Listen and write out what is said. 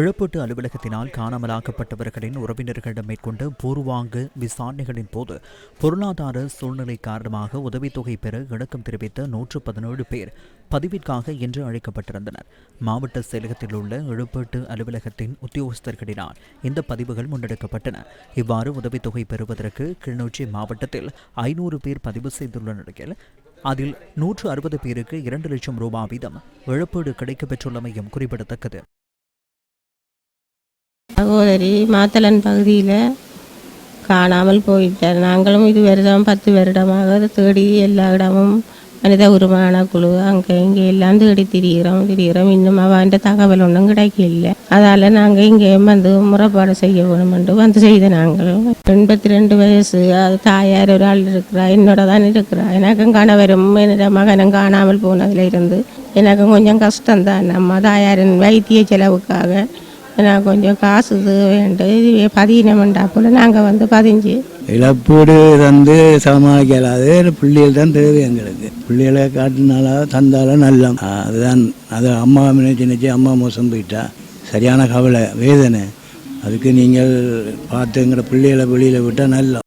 இழப்பீட்டு அலுவலகத்தினால் காணாமலாக்கப்பட்டவர்களின் உறவினர்களிடம் மேற்கொண்ட பூர்வாங்க விசாரணைகளின் போது பொருளாதார சூழ்நிலை காரணமாக உதவித்தொகை பெற இணக்கம் தெரிவித்த நூற்று பதினேழு பேர் பதிவிற்காக இன்று அழைக்கப்பட்டிருந்தனர். மாவட்ட செயலகத்தில் உள்ள இழப்பீட்டு அலுவலகத்தின் உத்தியோகஸ்தர்களினால் இந்த பதிவுகள் முன்னெடுக்கப்பட்டன. இவ்வாறு உதவித்தொகை பெறுவதற்கு கிளிநொச்சி மாவட்டத்தில் ஐநூறு பேர் பதிவு செய்துள்ள நிலையில் அதில் நூற்று அறுபது பேருக்கு இரண்டு லட்சம் ரூபாய் வீதம் இழப்பீடு கிடைக்கப்பெற்றுள்ளமையும் குறிப்பிடத்தக்கது. சகோதரி மாத்தளன் பகுதியில் காணாமல் போயிட்டார் நாங்களும் இது வருடம் பத்து வருடமாக தேடி எல்லா இடமும் மனித உரிமையான குழு அங்கே இங்கே எல்லாம் தேடி திரிகிறோம் திரிகிறோம் இன்னும் அவன் தகவல் ஒன்றும் கிடைக்கல. அதால் நாங்கள் இங்கேயும் வந்து முறைப்பாடு செய்ய வேணுமென்று வந்து செய்த நாங்கள். எண்பத்தி ரெண்டு வயசு அது தாயார் ஒரு ஆள் இருக்கிறா என்னோட தான் இருக்கிறா. எனக்கும் கணவரும் என்னோட மகனும் காணாமல் போனதுல இருந்து எனக்கும் கொஞ்சம் கஷ்டம்தான். நம்ம தாயாரின் வைத்திய செலவுக்காக நான் கொஞ்சம் காசு வேண்டும் இதுவே பதினமெண்டா நாங்கள் வந்து பதிஞ்சு இழப்பீடு தந்து சமாளிக்கலாது. பிள்ளைகள் தான் தேவை எங்களுக்கு. பிள்ளைகளை காட்டினாலும் தந்தாலும் நல்லா அதுதான். அது அம்மா நினைச்சு நினைச்சு அம்மா மோசம் போயிட்டா. சரியான கவலை வேதனை. அதுக்கு நீங்கள் பார்த்து எங்களோட பிள்ளைகளை வெளியில் விட்டால் நல்லா